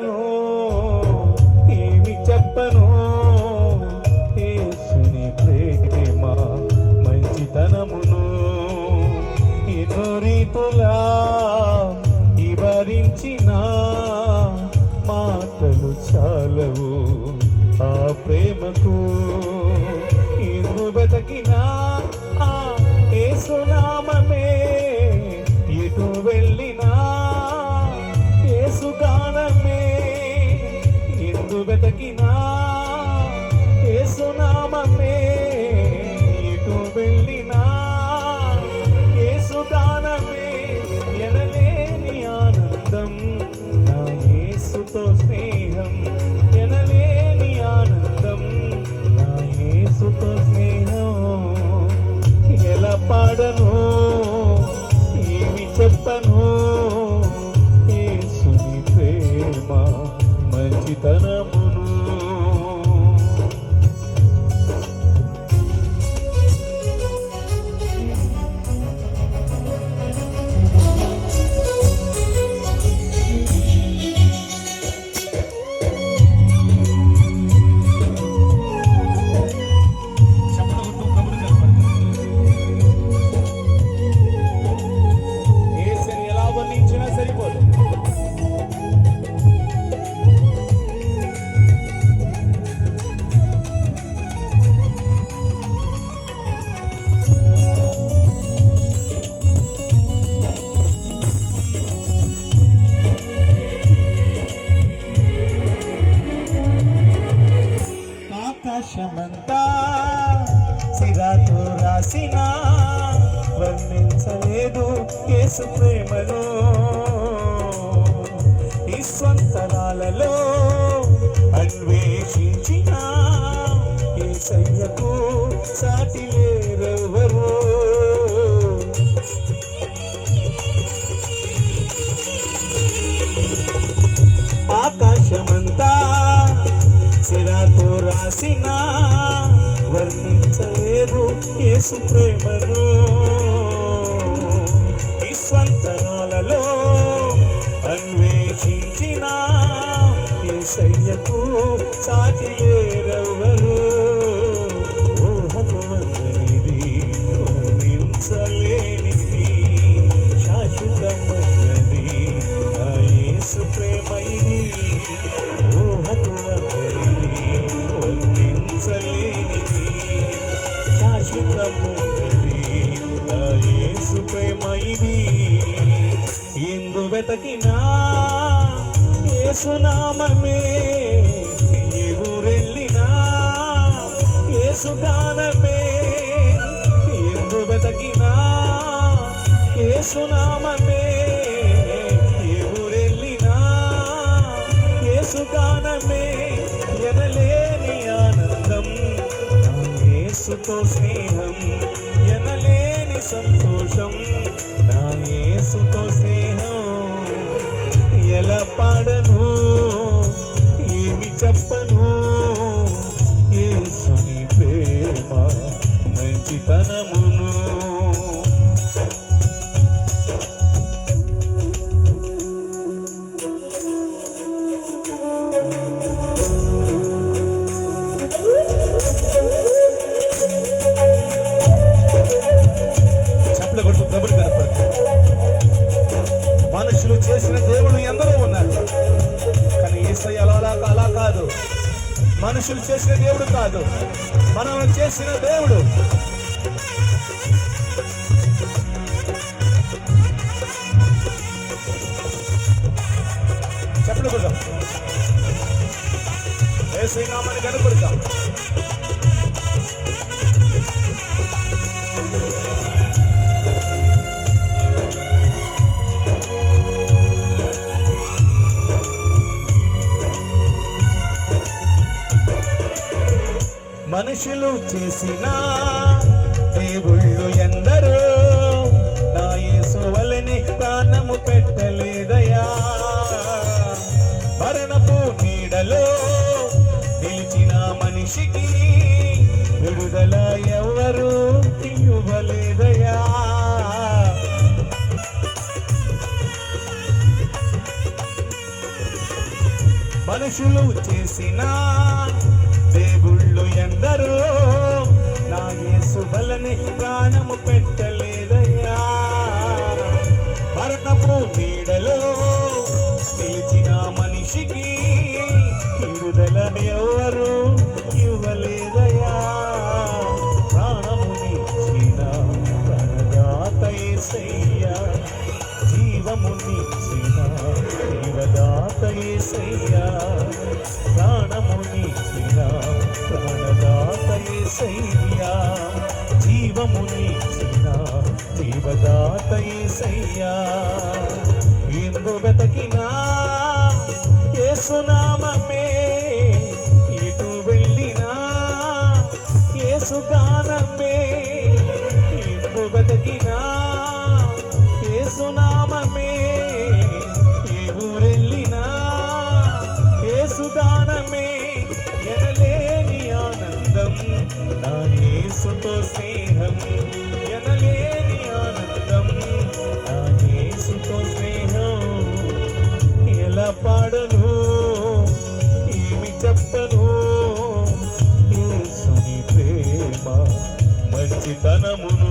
చెప్పను ఏమి చెప్పను. ఏసుని ప్రేమ మంచితనమును. ఎన్నో రీతులా వివరించిన మాటలు చాలవు ఆ ప్రేమకు. ఎన్ను బతకినా? ఆ ఏసునామ వెతకినా ఏసునామమే ఎటు వెళ్ళినా ఏసుగానమే ఎనలేని ఆనందం నా యేసుతో స్నేహం ఎనలేని ఆనందం నా యేసుతో స్నేహం ఎలా పాడను ఏమి చెప్పను యేసుని ప్రేమ మంచితనము ఆకాశమంతా సిరాతో రాసిన వర్ణించలేదు కేసు ప్రేమలో. ఈ స్వంతరాలలో సిరాతో వర్ణించలేదు యేసు ప్రేమను ఈ స్వంతనాలలో అన్వేషించిన ఏసయ్యకు సాటి ఏరవరు. వెతకినా యేసునామమే ఎదురెళ్ళినా యేసుగానమే ఎందు వెతకినా యేసునామమే ఎదురెళ్ళినా యేసుగానమే ఎనలేని ఆనందం నా యేసుతో స్నేహం. ఎనలేని సంతోషం నా యేసుతో స్నేహం పాడను ఏమి చెప్పను? యేసుని ప్రేమ మంచితనము. మనుషులు చేసిన దేవుడు కాదు. మనం చేసిన దేవుడు. చెప్పలు కొడదాం ఏసై నామని మనుషులు చేసిన దేవుళ్ళు ఎందరో నా యేసువలని ప్రాణము పెట్టలేదయా? మరణపు నీడలో నిలిచిన మనిషికి విడుదల ఎవరు ఇవ్వలేదయా? మనుషులు చేసిన దేవుళ్ళు ఎందరో నా యేసు బలని ప్రాణము పెట్టలేదయ్యా. మరణపు నీడలో నిలిచిన మనిషికి విడుదల ఎవరు ఇవ్వలేదయా ప్రాణమునిచ్చిన ప్రాణదాత యేసయ్యా జీవమునిచ్చిన జీవదాత యేసయ్యా ప్రాణమునిచ్చిన ప్రాణదాత యేసయ్యా జీవముని జీవదాత యేసయ్యా ఎందు వెతకినా యేసునామమే ఎటు వెళ్ళినా యేసుగానమే నా యేసుతో స్నేహం ఎనలేని ఆనందం. నా యేసుతో స్నేహం ఎలా పాడను? ఏమి చెప్పను? యేసుని ప్రేమ మంచితనమును